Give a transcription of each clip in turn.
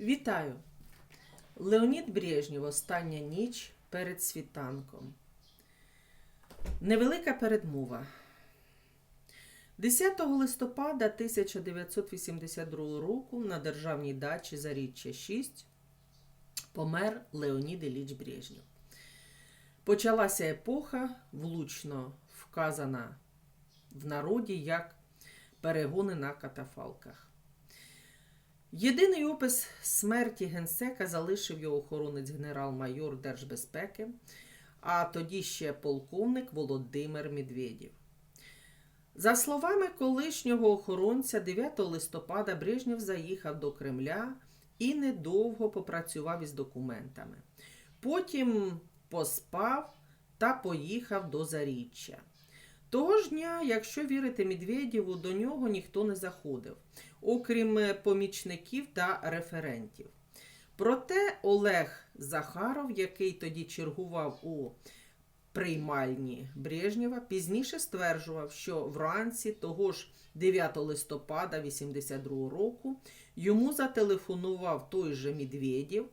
Вітаю! Леонід Брежнєв Остання ніч перед світанком. Невелика передмова. 10 листопада 1982 року на державній дачі Заріччя 6 помер Леонід Ілліч Брежнєв. Почалася епоха, влучно вказана в народі як перегони на катафалках. Єдиний опис смерті генсека залишив його охоронець генерал-майор Держбезпеки, а тоді ще полковник Володимир Медведєв. За словами колишнього охоронця, 9 листопада Брежнєв заїхав до Кремля і недовго попрацював із документами. Потім поспав та поїхав до Заріччя. Того ж дня, якщо вірити Медведєву, до нього ніхто не заходив, окрім е, помічників та референтів. Проте Олег Захаров, який тоді чергував у приймальні Брежнєва, пізніше стверджував, що вранці того ж 9 листопада 82 року йому зателефонував той же Медведєв,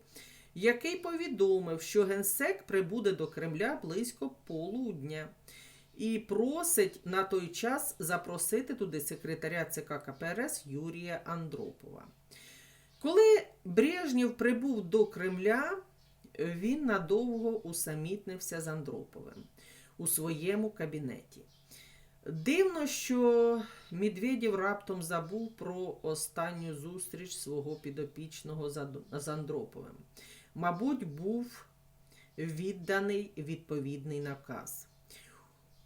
який повідомив, що генсек прибуде до Кремля близько полудня і просить на той час запросити туди секретаря ЦК КПРС Юрія Андропова. Коли Брежнєв прибув до Кремля, він надовго усамітнився з Андроповим у своєму кабінеті. Дивно, що Медведєв раптом забув про останню зустріч свого підопічного з- Андроповим. Мабуть, був відданий відповідний наказ.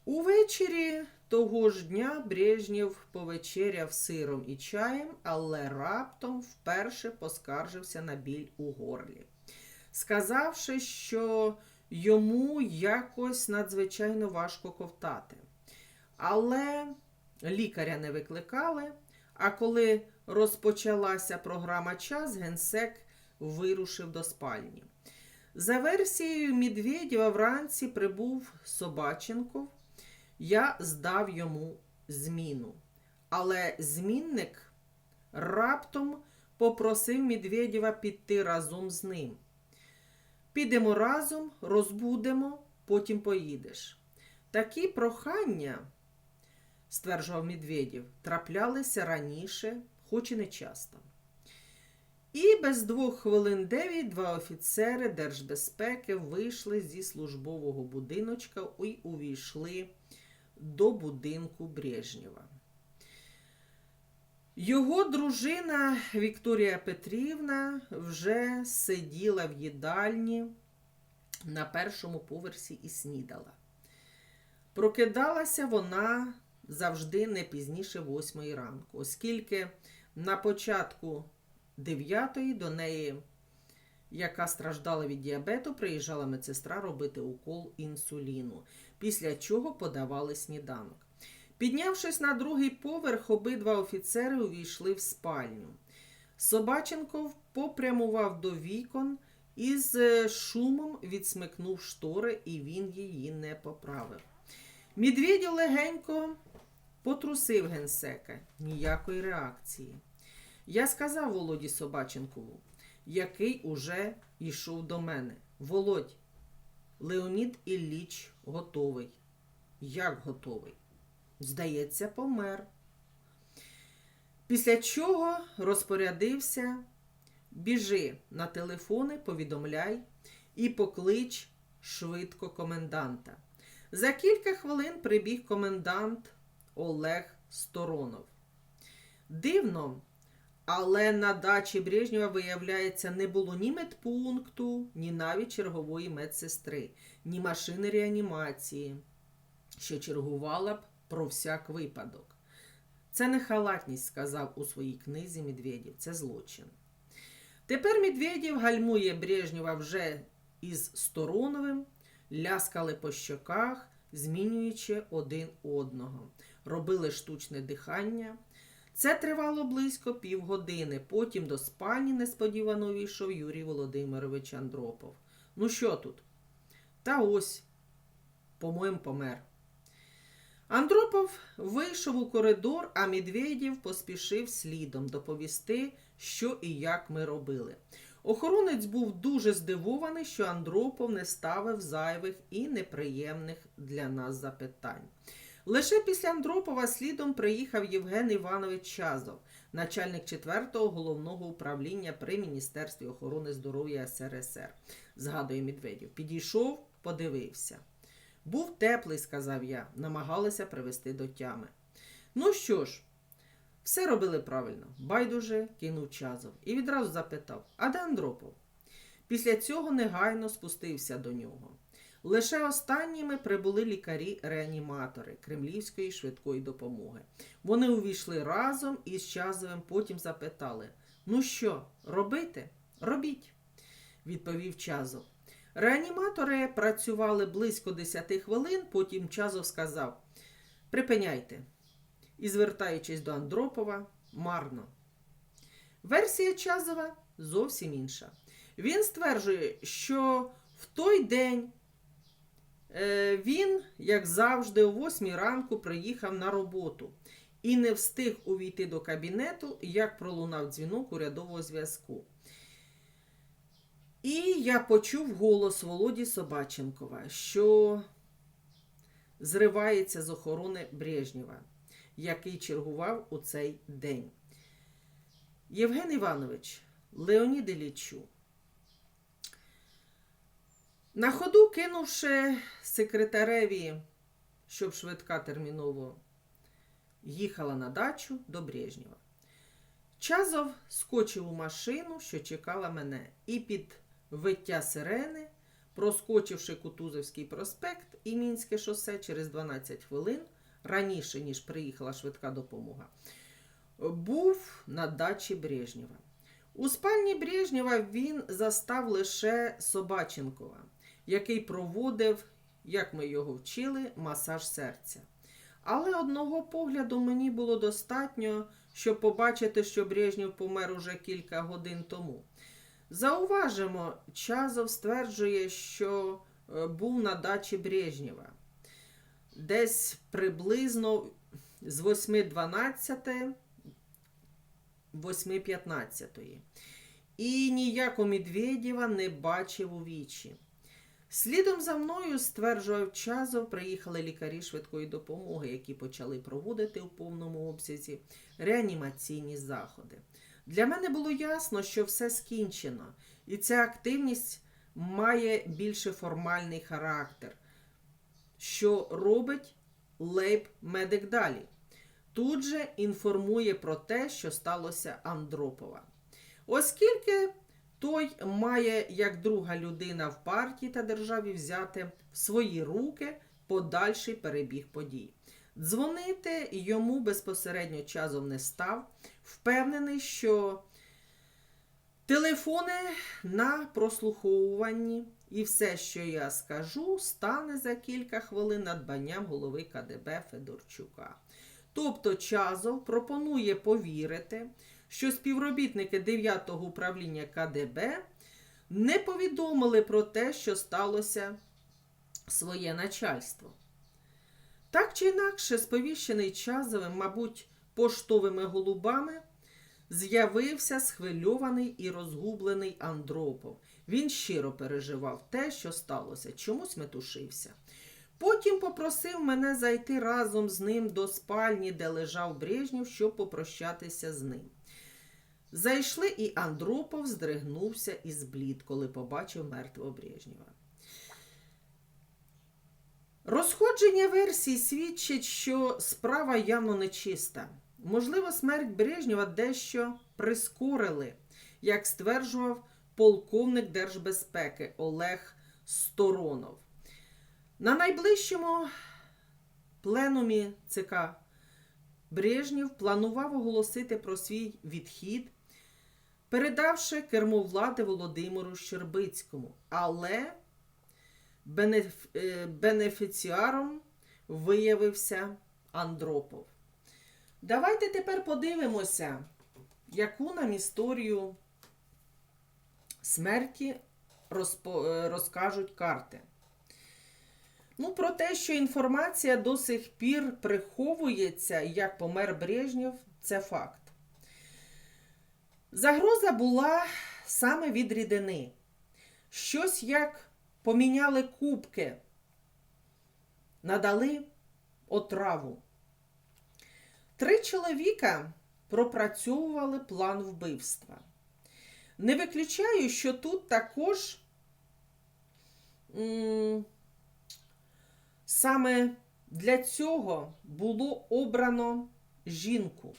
Увечері того ж дня Брежнєв повечеряв сиром і чаєм, але раптом вперше поскаржився на біль у горлі, сказавши, що йому якось надзвичайно важко ковтати. Але лікаря не викликали. А коли розпочалася програма час, генсек вирушив до спальні. За версією Медведєва вранці прибув Собаченков. Я здав йому зміну. Але змінник раптом попросив Медведєва піти разом з ним. Підемо разом, розбудемо, потім поїдеш. Такі прохання, стверджував Медведєв, траплялися раніше, хоч і не часто. І без двох хвилин дев'ять два офіцери Держбезпеки вийшли зі службового будиночка і увійшли до будинку Брежнєва. Його дружина Вікторія Петрівна вже сиділа в їдальні на першому поверсі і снідала. Прокидалася вона завжди не пізніше восьмої ранку, оскільки на початку дев'ятої до неї, яка страждала від діабету, приїжджала медсестра робити укол інсуліну, після чого подавали сніданок. Піднявшись на другий поверх, обидва офіцери увійшли в спальню. Собаченков попрямував до вікон і з е, шумом відсмикнув штори, і він її не поправив. Медведєв легенько потрусив генсека. Ніякої реакції. Я сказав Володі Собаченкову, який уже йшов до мене. Володь, Леонід Ілліч готовий. Як готовий? Здається, помер. Після чого розпорядився, біжи на телефони, повідомляй і поклич швидко коменданта. За кілька хвилин прибіг комендант Олег Сторонов. Дивно, але на дачі Брежнєва, виявляється, не було ні медпункту, ні навіть чергової медсестри, ні машини реанімації, що чергувала б про всяк випадок. Це не халатність, сказав у своїй книзі Медведєв, це злочин. Тепер Медведєв гальмує Брежнєва вже із Стороновим, ляскали по щоках, змінюючи один одного, робили штучне дихання. Це тривало близько півгодини. Потім до спальні несподівано увійшов Юрій Володимирович Андропов. Ну що тут? Та ось, по-моєму, помер. Андропов вийшов у коридор, а Медведєв поспішив слідом доповісти, що і як ми робили. Охоронець був дуже здивований, що Андропов не ставив зайвих і неприємних для нас запитань. Лише після Андропова слідом приїхав Євген Іванович Чазов, начальник 4-го головного управління при Міністерстві охорони здоров'я СРСР, згадує Медведєв. Підійшов, подивився. Був теплий, сказав я, намагалися привести до тями. Ну що ж, все робили правильно. Байдуже кинув Чазов і відразу запитав: А де Андропов? Після цього негайно спустився до нього. Лише останніми прибули лікарі-реаніматори Кремлівської швидкої допомоги. Вони увійшли разом із Чазовим, потім запитали: Ну що, робити? Робіть, відповів Чазов. Реаніматори працювали близько 10 хвилин, потім Чазов сказав: Припиняйте. І, звертаючись до Андропова, марно. Версія Чазова зовсім інша. Він стверджує, що в той день він, як завжди, о 8 ранку приїхав на роботу і не встиг увійти до кабінету, як пролунав дзвінок урядового зв'язку. І я почув голос Володі Собаченкова, що зривається з охорони Брежнєва, який чергував у цей день. Євген Іванович, Леонід Іллічу, на ходу кинувши секретареві, щоб швидка терміново їхала на дачу до Брежнєва. Чазов скочив у машину, що чекала мене, і під виття сирени, проскочивши Кутузовський проспект і Мінське шосе через 12 хвилин, раніше, ніж приїхала швидка допомога, був на дачі Брежнєва. У спальні Брежнєва він застав лише Собаченкова, який проводив, як ми його вчили, масаж серця. Але одного погляду мені було достатньо, щоб побачити, що Брежнєв помер уже кілька годин тому. Зауважимо, Чазов стверджує, що е, був на дачі Брежнєва. Десь приблизно з 8.12 8.15. І ніяко Медведєва не бачив у вічі. Слідом за мною, стверджував Чазов, приїхали лікарі швидкої допомоги, які почали проводити у повному обсязі реанімаційні заходи. Для мене було ясно, що все скінчено, і ця активність має більше формальний характер, що робить лейб медик далі. Тут же інформує про те, що сталося Андропова. Оскільки той має як друга людина в партії та державі взяти в свої руки подальший перебіг подій. Дзвонити йому безпосередньо часом не став, впевнений, що телефони на прослуховуванні і все, що я скажу, стане за кілька хвилин надбанням голови КДБ Федорчука. Тобто Чазов пропонує повірити, що співробітники 9-го управління КДБ не повідомили про те, що сталося своє начальство. Так чи інакше, сповіщений Чазовим, мабуть, поштовими голубами, з'явився схвильований і розгублений Андропов. Він щиро переживав те, що сталося, чомусь метушився. Потім попросив мене зайти разом з ним до спальні, де лежав Брежнєв, щоб попрощатися з ним. Зайшли, і Андропов здригнувся і зблід, коли побачив мертвого Брежнєва. Розходження версій свідчить, що справа явно нечиста. Можливо, смерть Брежнєва дещо прискорили, як стверджував полковник Держбезпеки Олег Сторонов. На найближчому пленумі ЦК Брежнєв планував оголосити про свій відхід, передавши кермо влади Володимиру Щербицькому, але бенеф... е, бенефіціаром виявився Андропов. Давайте тепер подивимося, яку нам історію смерті розпо... е, розкажуть карти. Ну, про те, що інформація до сих пір приховується, як помер Брежнєв, це факт. Загроза була саме від рідини. Щось як поміняли кубки, надали отраву. Три чоловіка пропрацьовували план вбивства. Не виключаю, що тут також м, саме для цього було обрано жінку.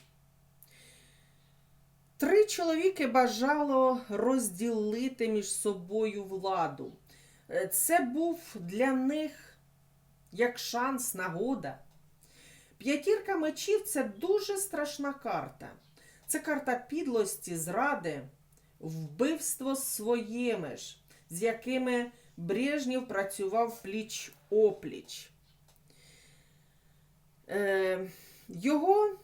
Три чоловіки бажало розділити між собою владу. Е, Це був для них як шанс, нагода. П'ятірка мечів це дуже страшна карта. Це карта підлості, зради, вбивство своїми ж, з якими Брежнєв працював пліч опліч. Е, його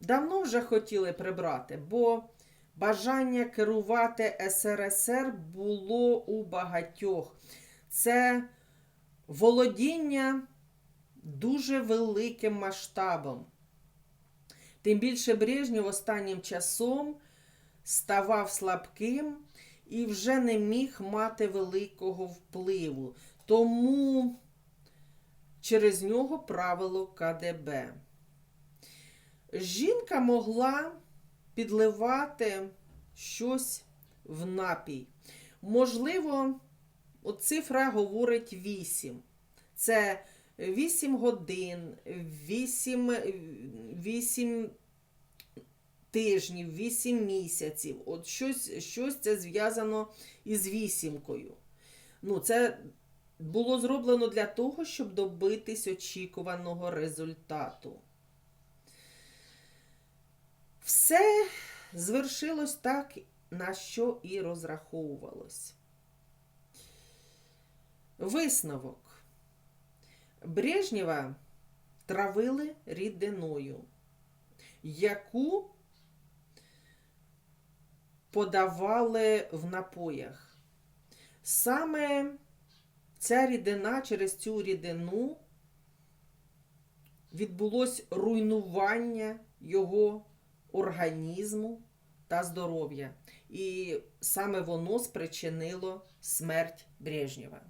давно вже хотіли прибрати, бо бажання керувати СРСР було у багатьох. Це володіння дуже великим масштабом. Тим більше Брежнєв останнім часом ставав слабким і вже не міг мати великого впливу. Тому через нього правило КДБ. Жінка могла підливати щось в напій. Можливо, от цифра говорить 8. Це 8 годин, 8, 8 тижнів, 8 місяців. От щось, щось це зв'язано із вісімкою. Ну, це було зроблено для того, щоб добитись очікуваного результату. Все звершилось так, на що і розраховувалось. Висновок. Брежнєва травили рідиною, яку подавали в напоях. Саме ця рідина через цю рідину відбулось руйнування його організму та здоров'я. І саме воно спричинило смерть Брежнєва.